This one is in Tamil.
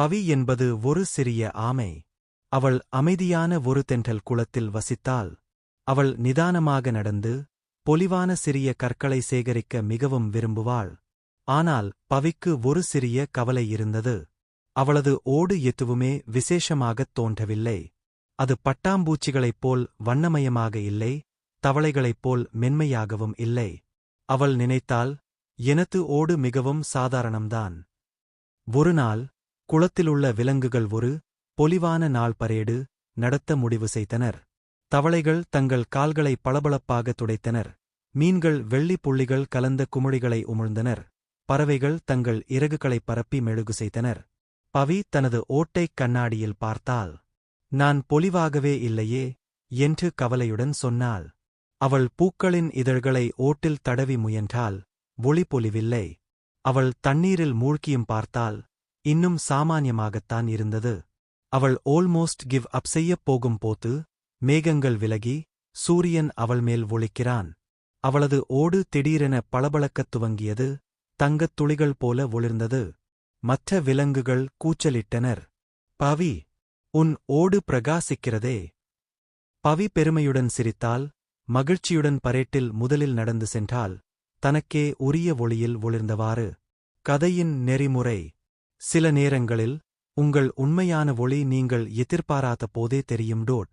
பவி என்பது ஒரு சிறிய ஆமை. அவள் அமைதியான ஒரு தென்றல் குளத்தில் வசித்தாள். அவள் நிதானமாக நடந்து பொலிவான சிறிய கற்களை சேகரிக்க மிகவும் விரும்புவாள். ஆனால் பவிக்கு ஒரு சிறிய கவலை இருந்தது. அவளது ஓடு எதுவுமே விசேஷமாகத் தோன்றவில்லை. அது பட்டாம்பூச்சிகளைப் போல் வண்ணமயமாக இல்லை தவளைகளைப் போல் மென்மையாகவும் இல்லை. அவள் நினைத்தால் எனது ஓடு மிகவும் சாதாரணம்தான். ஒருநாள் குளத்திலுள்ள விலங்குகள் ஒரு பொலிவான நாள் பரேடு நடத்த முடிவு செய்தனர். தவளைகள் தங்கள் கால்களை பளபளப்பாக துடைத்தனர். மீன்கள் வெள்ளி புள்ளிகள் கலந்த குமிழிகளை உமிழ்ந்தனர். பறவைகள் தங்கள் இறகுகளைப் பரப்பி மெழுகு செய்தனர். பவி தனது ஓட்டைக் கண்ணாடியில் பார்த்தாள். நான் பொலிவாகவே இல்லையே என்று கவலையுடன் சொன்னாள். அவள் பூக்களின் இதழ்களை ஓட்டில் தடவி முயன்றாள். ஒளி பொலிவில்லை. அவள் தண்ணீரில் மூழ்கியும் பார்த்தால் இன்னும் சாமானியமாகத்தான் இருந்தது. அவள் ஓல்மோஸ்ட் கிவ் அப் செய்யப் போகும் போது மேகங்கள் விலகி சூரியன் அவள் மேல் ஒளிக்கிறான். அவளது ஓடு திடீரென பளபளக்கத் துவங்கியது தங்கத் துளிகள் போல ஒளிர்ந்தது. மற்ற விலங்குகள் கூச்சலிட்டனர். பவி உன் ஓடு பிரகாசிக்கிறதே. பவி பெருமையுடன் சிரித்தால் மகிழ்ச்சியுடன் பரேட்டில் முதலில் நடந்து சென்றால் தனக்கே உரிய ஒளியில் ஒளிர்ந்தவாறு கதையின் நெறிமுறை. சில நேரங்களில் உங்கள் உண்மையான ஒளி நீங்கள் எதிர்பாராத போதே தெரியும் டோட்.